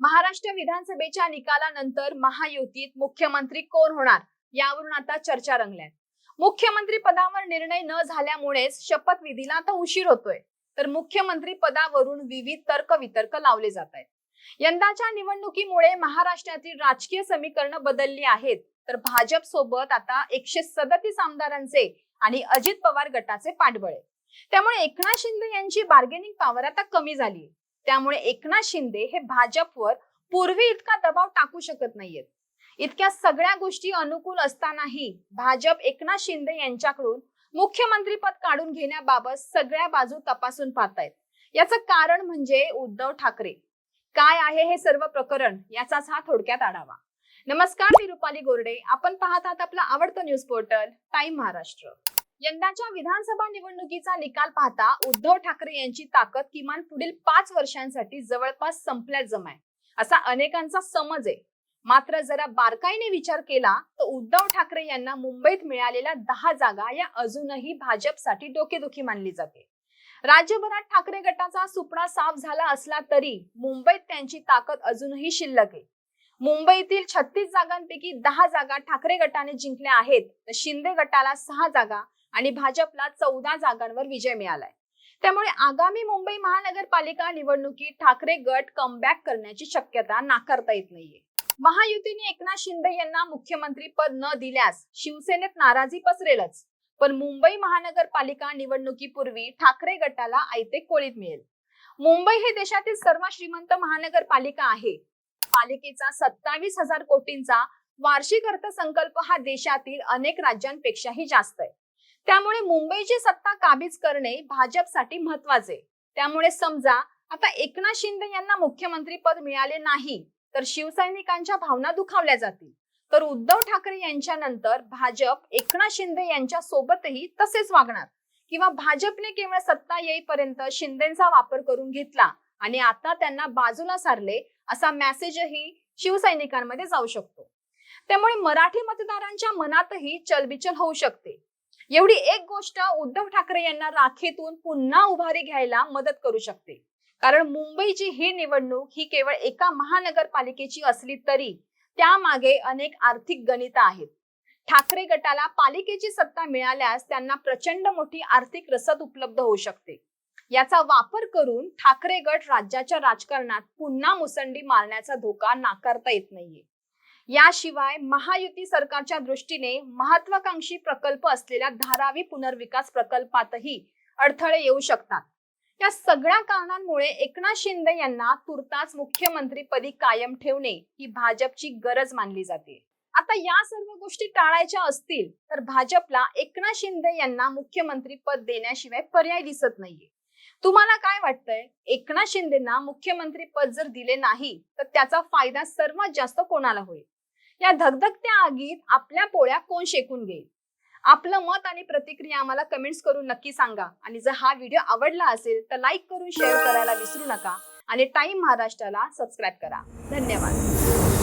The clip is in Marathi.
महाराष्ट्र विधानसभेच्या निकालानंतर महायुतीत मुख्यमंत्री कोण होणार यावरून आता चर्चा रंगल्या मुख्यमंत्री पदावर निर्णय न झाल्यामुळेच शपथविधीला आता उशीर होतोय. तर मुख्यमंत्री पदावरून विविध तर्क वितर्क लावले जात आहेत. यंदाच्या निवडणुकीमुळे महाराष्ट्रातील राजकीय समीकरण बदलली आहेत. तर भाजप सोबत आता एकशे सदतीस आमदारांचे आणि अजित पवार गटाचे पाठबळ. आहे त्यामुळे एकनाथ शिंदे यांची बार्गेनिंग पॉवर आता कमी झाली त्यामुळे एकनाथ शिंदे हे भाजपवर पूर्वी इतका दबाव टाकू शकत नाहीयेत. इतक्या सगळ्या गोष्टी अनुकूल असतानाही भाजप एकनाथ शिंदे यांच्याकडून मुख्यमंत्री पद काढून घेण्याबाबत सगळ्या बाजू तपासून पाहतायत. याचं कारण म्हणजे उद्धव ठाकरे. काय आहे हे सर्व प्रकरण याचाच हा थोडक्यात आढावा. नमस्कार मी रुपाली गोरडे. आपण पाहत आहात आपलं आवडतं न्यूज पोर्टल टाइम महाराष्ट्र यंदाच्या विधानसभा निवडणुकीचा निकाल पाहता उद्धव ठाकरे यांची ताकद किमान पुढील पाच वर्षांसाठी जवळपास संपल्यात जमाय असा अनेकांचा समज आहे. मात्र जरा बारकाईने विचार केला तर उद्धव ठाकरे यांना मुंबईत मिळालेल्या दहा जागा या अजूनही भाजपसाठी डोकेदुखी मानली जाते. राज्यभरात ठाकरे गटाचा सुपडा साफ झाला असला तरी मुंबईत त्यांची ताकद अजूनही शिल्लक आहे. मुंबईतील छत्तीस जागांपैकी दहा जागा ठाकरे गटाने जिंकल्या आहेत तर शिंदे गटाला सहा जागा आणि भाजपला चौदा जागांवर विजय मिळालाय. त्यामुळे आगामी मुंबई महानगरपालिका निवडणुकीत ठाकरे गट कमबॅक करण्याची शक्यता नाकारता येत नाहीये. महायुतीने एकनाथ शिंदे यांना मुख्यमंत्री पद न दिल्यास शिवसेनेत नाराजी पसरेलच. पण मुंबई महानगरपालिका निवडणुकीपूर्वी ठाकरे गटाला आयते कोळीत मिळेल. मुंबई हे देशातील सर्वात श्रीमंत महानगरपालिका आहे. पालिकेचा सत्तावीस हजार कोटींचा वार्षिक अर्थसंकल्प हा देशातील अनेक राज्यांपेक्षाही जास्त आहे. त्यामुळे मुंबईची सत्ता काबीज करणे भाजपसाठी महत्त्वाचे त्यामुळे समजा आता एकनाथ शिंदे यांना मुख्यमंत्री पद मिळाले नाही तर शिवसैनिकांच्या भावना दुखावल्या जातील. तर उद्धव ठाकरे यांच्या नंतर भाजप एकनाथ शिंदे यांच्या सोबतही तसेच वागणार. किंवा भाजपने केवळ सत्ता येईपर्यंत शिंदेचा वापर करून घेतला आणि आता त्यांना बाजूला सारले असा मेसेजही शिवसैनिकांमध्ये जाऊ शकतो. त्यामुळे मराठी मतदारांच्या मनातही चलबिचल होऊ शकते. एवढी एक गोष्ट उद्धव ठाकरे यांना राखेतून पुन्हा उभारी घ्यायला मदत करू शकते. कारण मुंबईची ही निवडणूक ही केवळ एका महानगरपालिकेची असली तरी त्यामागे अनेक आर्थिक गणित आहेत. ठाकरे गटाला पालिकेची सत्ता मिळाल्यास त्यांना प्रचंड मोठी आर्थिक रसद उपलब्ध होऊ शकते. याचा वापर करून ठाकरे गट राज्याच्या राजकारणात पुन्हा मुसंडी मारण्याचा धोका नाकारता येत नाहीये. याशिवाय महायुती सरकारच्या दृष्टीने महत्वाकांक्षी प्रकल्प असलेल्या धारावी पुनर्विकास प्रकल्पातही अडथळे येऊ शकतात. या सगळ्या कारणांमुळे एकनाथ शिंदे यांना तुर्तास मुख्यमंत्रीपदी कायम ठेवणे ही भाजपची गरज मानली जाते. आता या सर्व गोष्टी टाळायच्या असतील तर भाजपला एकनाथ शिंदे यांना मुख्यमंत्री पद देण्याशिवाय पर्याय दिसत नाहीये. तुम्हाला काय वाटतंय? एकनाथ शिंदेना मुख्यमंत्री पद जर दिले नाही तर त्याचा फायदा सर्वात जास्त कोणाला होईल? या धगधगत्या आगीत आपल्या पोळ्या कोण शेकून घेईल? आपलं मत आणि प्रतिक्रिया आम्हाला कमेंट्स करून नक्की सांगा. आणि जर हा व्हिडिओ आवडला असेल तर लाईक करून शेअर करायला विसरू नका. आणि टाइम महाराष्ट्राला सबस्क्राईब करा. धन्यवाद.